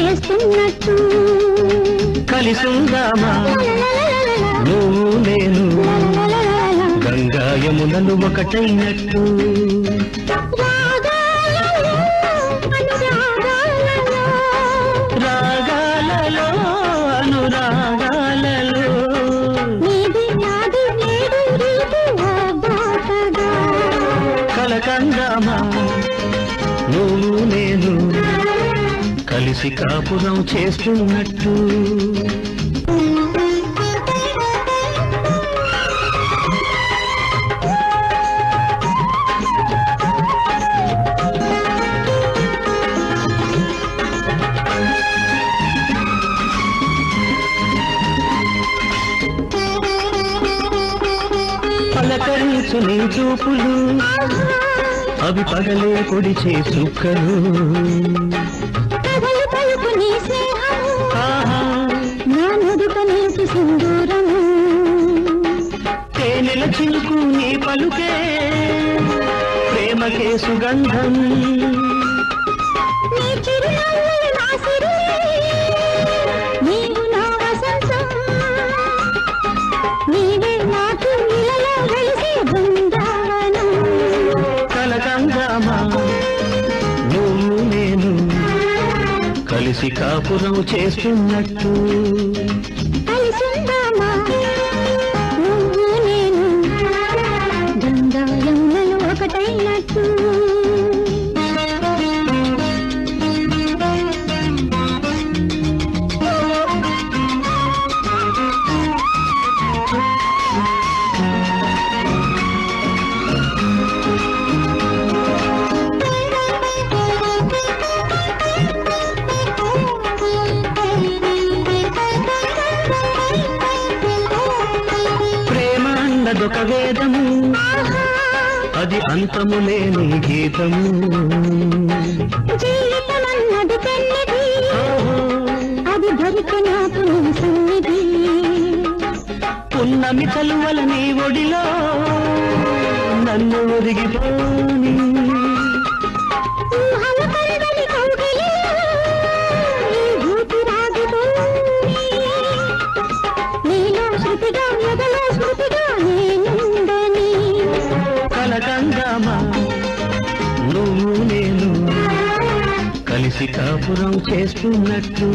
చేస్తున్నట్టు. కలిసుందామా? నువ్వు నేను గంగా యమునలు ఒకటైనట్టు. రాగాలలో అనురాగాలలో. నేను కలిసి కాపురం చేస్తున్నట్టు. పలకరించు నీ చూపులు అవి పగలే పొడిచే సుక్కలు వెలిసే బృందావనం. కలకందామా నువ్వు నేను కలిసి కాపురం చేస్తున్నట్టు. కలిసుందామా అన్నదొక వేదము అది అంతము లేని గీతము. అది సన్నిధి. పున్నమి చలువల నీ ఒడిలో నన్ను ఒరిగిపోని. కలిసి కాపురం చేస్తున్నట్టు.